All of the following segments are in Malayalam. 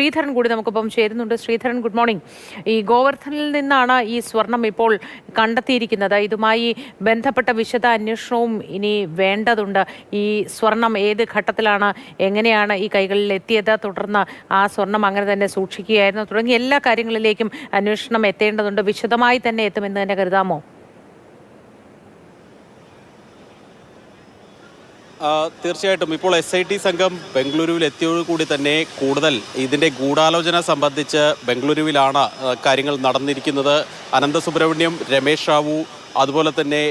ശ്രീധരൻ കൂടി നമുക്കിപ്പം ചേരുന്നുണ്ട്. ശ്രീധരൻ ഗുഡ് മോർണിംഗ് ഈ ഗോവർദ്ധനിൽ നിന്നാണ് ഈ സ്വർണം ഇപ്പോൾ കണ്ടെത്തിയിരിക്കുന്നത്. ഇതുമായി ബന്ധപ്പെട്ട വിശദ അന്വേഷണവും ഇനി വേണ്ടതുണ്ട്. ഈ സ്വർണം ഏത് ഘട്ടത്തിലാണ് എങ്ങനെയാണ് ഈ കൈകളിൽ എത്തിയത് തുടർന്ന് ആ സ്വർണം അങ്ങനെ തന്നെ സൂക്ഷിക്കുകയായിരുന്നു. തുടങ്ങിയ എല്ലാ കാര്യങ്ങളിലേക്കും അന്വേഷണം എത്തേണ്ടതുണ്ട്. വിശദമായി തന്നെ എത്തുമെന്ന് തന്നെ കരുതാമോ? തീർച്ചയായിട്ടും. ഇപ്പോൾ എസ് ഐ ടി സംഘം ബംഗളൂരുവിൽ എത്തിയതോടുകൂടി തന്നെ കൂടുതൽ ഇതിന്റെ ഗൂഢാലോചന സംബന്ധിച്ച് ബംഗളൂരുവിലാണ് കാര്യങ്ങൾ നടന്നിരിക്കുന്നത്. അനന്ത സുബ്രഹ്മണ്യം രമേശ് റാവു അതുപോലെ തന്നെ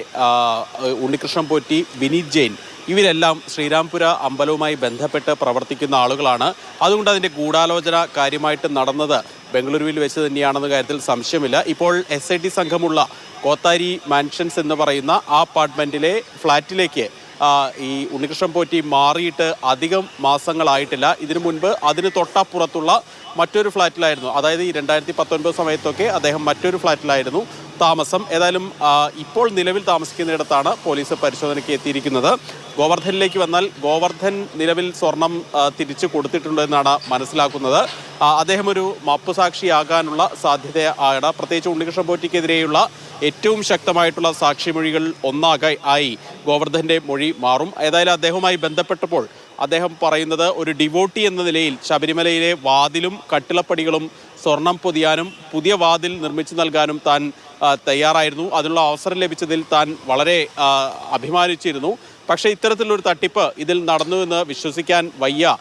ഉണ്ണികൃഷ്ണൻ പോറ്റി വിനീത് ജെയിൻ ഇവരെല്ലാം ശ്രീരാംപുര അമ്പലവുമായി ബന്ധപ്പെട്ട് പ്രവർത്തിക്കുന്ന ആളുകളാണ്. അതുകൊണ്ട് അതിന്റെ ഗൂഢാലോചന കാര്യമായിട്ട് നടന്നത് ബംഗളൂരുവിൽ വെച്ച് തന്നെയാണെന്ന കാര്യത്തിൽ സംശയമില്ല. ഇപ്പോൾ എസ് സംഘമുള്ള കോത്താരി മാൻഷൻസ് എന്ന് പറയുന്ന ആ അപ്പാർട്ട്മെന്റിലെ ഫ്ലാറ്റിലേക്ക് ഈ ഉണ്ണികൃഷ്ണൻ പോറ്റി മാറിയിട്ട് അധികം മാസങ്ങളായിട്ടില്ല. ഇതിനു മുൻപ് അതിന് തൊട്ടപ്പുറത്തുള്ള മറ്റൊരു ഫ്ലാറ്റിലായിരുന്നു. അതായത് ഈ രണ്ടായിരത്തി പത്തൊൻപത് സമയത്തൊക്കെ അദ്ദേഹം മറ്റൊരു ഫ്ലാറ്റിലായിരുന്നു. താമസം. ഏതായാലും ഇപ്പോൾ നിലവിൽ താമസിക്കുന്നിടത്താണ് പോലീസ് പരിശോധനയ്ക്ക് എത്തിയിരിക്കുന്നത്. ഗോവർദ്ധനിലേക്ക് വന്നാൽ ഗോവർദ്ധൻ നിലവിൽ സ്വർണം തിരിച്ചു കൊടുത്തിട്ടുണ്ട് എന്നാണ് മനസ്സിലാക്കുന്നത്. അദ്ദേഹം ഒരു മാപ്പുസാക്ഷിയാകാനുള്ള സാധ്യതയാണ് പ്രത്യേകിച്ച് ഉണ്ണികൃഷ്ണൻ പോറ്റിക്കെതിരെയുള്ള ഏറ്റവും ശക്തമായിട്ടുള്ള സാക്ഷിമൊഴികൾ ഒന്നാകെ ആയി ഗോവർദ്ധന്റെ മൊഴി മാറും. ഏതായാലും അദ്ദേഹവുമായി ബന്ധപ്പെട്ടപ്പോൾ അദ്ദേഹം പറയുന്നത് ഒരു ഡിവോട്ടി എന്ന നിലയിൽ ശബരിമലയിലെ വാതിലും കട്ടിളപ്പടികളും സ്വർണം പൊതിയാനും പുതിയ വാതിൽ നിർമ്മിച്ചു നൽകാനും താൻ തയ്യാറായിരുന്നു. അതിനുള്ള അവസരം ലഭിച്ചതിൽ താൻ വളരെ അഭിമാനിച്ചിരുന്നു. പക്ഷേ ഇത്തരത്തിലൊരു തട്ടിപ്പ് ഇതിൽ നടന്നു എന്ന് വിശ്വസിക്കാൻ വയ്യ.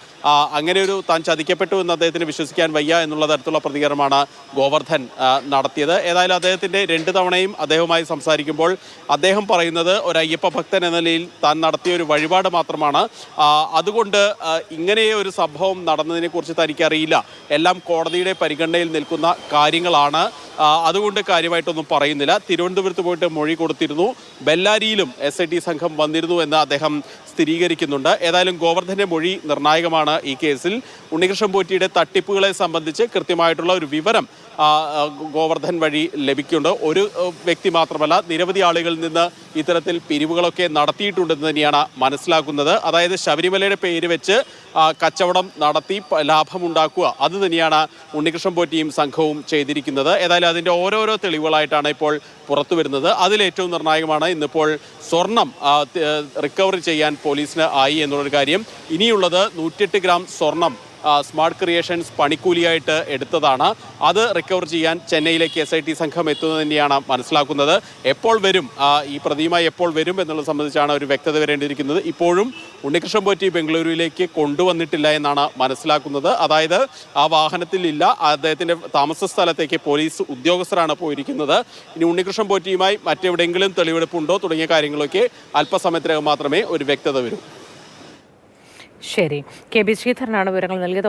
അങ്ങനെ ഒരു താൻ ചതിക്കപ്പെട്ടു എന്ന് അദ്ദേഹത്തിന് വിശ്വസിക്കാൻ വയ്യ എന്നുള്ള തരത്തിലുള്ള പ്രതികരണമാണ് ഗോവർദ്ധൻ നടത്തിയത്. ഏതായാലും അദ്ദേഹത്തിന്റെ രണ്ട് തവണയും അദ്ദേഹവുമായി സംസാരിക്കുമ്പോൾ അദ്ദേഹം പറയുന്നത് ഒരു അയ്യപ്പ ഭക്തൻ എന്ന നിലയിൽ താൻ നടത്തിയ ഒരു വഴിപാട് മാത്രമാണ്. അതുകൊണ്ട് ഇങ്ങനെ ഒരു സംഭവം നടന്നതിനെക്കുറിച്ച് തനിക്കറിയില്ല. എല്ലാം കോടതിയുടെ പരിഗണനയിൽ നിൽക്കുന്ന കാര്യങ്ങളാണ്. അതുകൊണ്ട് കാര്യമായിട്ടൊന്നും പറയുന്നില്ല. തിരുവനന്തപുരത്ത് പോയിട്ട് മൊഴി കൊടുത്തിരുന്നു. ബെല്ലാരിയിലും എസ് സംഘം വന്നിരുന്നു എന്ന് അദ്ദേഹം സ്ഥിരീകരിക്കുന്നുണ്ട്. ഏതായാലും ഗോവർദ്ധന്റെ മൊഴി നിർണായകമാണ് ഈ കേസിൽ. ഉണ്ണികൃഷ്ണൻ പോറ്റിയുടെ തട്ടിപ്പുകളെ സംബന്ധിച്ച് കൃത്യമായിട്ടുള്ള ഒരു വിവരം ഗോവർദ്ധൻ വഴി ലഭിക്കുന്നുണ്ട്. ഒരു വ്യക്തി മാത്രമല്ല നിരവധി ആളുകളിൽ നിന്ന് ഇത്തരത്തിൽ പിരിവുകളൊക്കെ നടത്തിയിട്ടുണ്ടെന്ന് തന്നെയാണ് മനസ്സിലാക്കുന്നത്. അതായത് ശബരിമലയുടെ പേര് വെച്ച് കച്ചവടം നടത്തി ലാഭമുണ്ടാക്കുക അത് തന്നെയാണ് ഉണ്ണികൃഷ്ണൻ പോറ്റിയും സംഘവും ചെയ്തിരിക്കുന്നത്. ഏതായാലും അതിന്റെ ഓരോരോ തെളിവുകളായിട്ടാണ് ഇപ്പോൾ പുറത്തു വരുന്നത്. അതിലേറ്റവും നിർണായകമാണ് ഇന്നിപ്പോൾ സ്വർണം റിക്കവറി ചെയ്യാൻ പോലീസിന് ആയി എന്നുള്ളൊരു കാര്യം. ഇനിയുള്ളത് നൂറ്റെട്ട് ഗ്രാം സ്വർണം സ്മാർട്ട് ക്രിയേഷൻസ് പണിക്കൂലിയായിട്ട് എടുത്തതാണ്. അത് റിക്കവർ ചെയ്യാൻ ചെന്നൈയിലേക്ക് എസ് ഐ ടി സംഘം എത്തുന്നത് തന്നെയാണ് മനസ്സിലാക്കുന്നത്. എപ്പോൾ വരും? ഈ പ്രതിയുമായി എപ്പോൾ വരും എന്നുള്ളത് സംബന്ധിച്ചാണ് ഒരു വ്യക്തത വരേണ്ടിയിരിക്കുന്നത്. ഇപ്പോഴും ഉണ്ണികൃഷ്ണൻ പോറ്റി ബംഗളൂരുവിലേക്ക് കൊണ്ടുവന്നിട്ടില്ല എന്നാണ് മനസ്സിലാക്കുന്നത്. അതായത് ആ വാഹനത്തിൽ ഇല്ല അദ്ദേഹത്തിന്റെ താമസ സ്ഥലത്തേക്ക് പോലീസ് ഉദ്യോഗസ്ഥരാണ് പോയിരിക്കുന്നത്. ഇനി ഉണ്ണികൃഷ്ണൻ പോറ്റിയുമായി മറ്റെവിടെയെങ്കിലും തെളിവെടുപ്പുണ്ടോ? തുടങ്ങിയ കാര്യങ്ങളൊക്കെ അല്പസമയത്തിനകം മാത്രമേ ഒരു വ്യക്തത വരൂ. ശരി. കെ. ബി. ശ്രീധരനാണ് വിവരങ്ങൾ നൽകിയത്.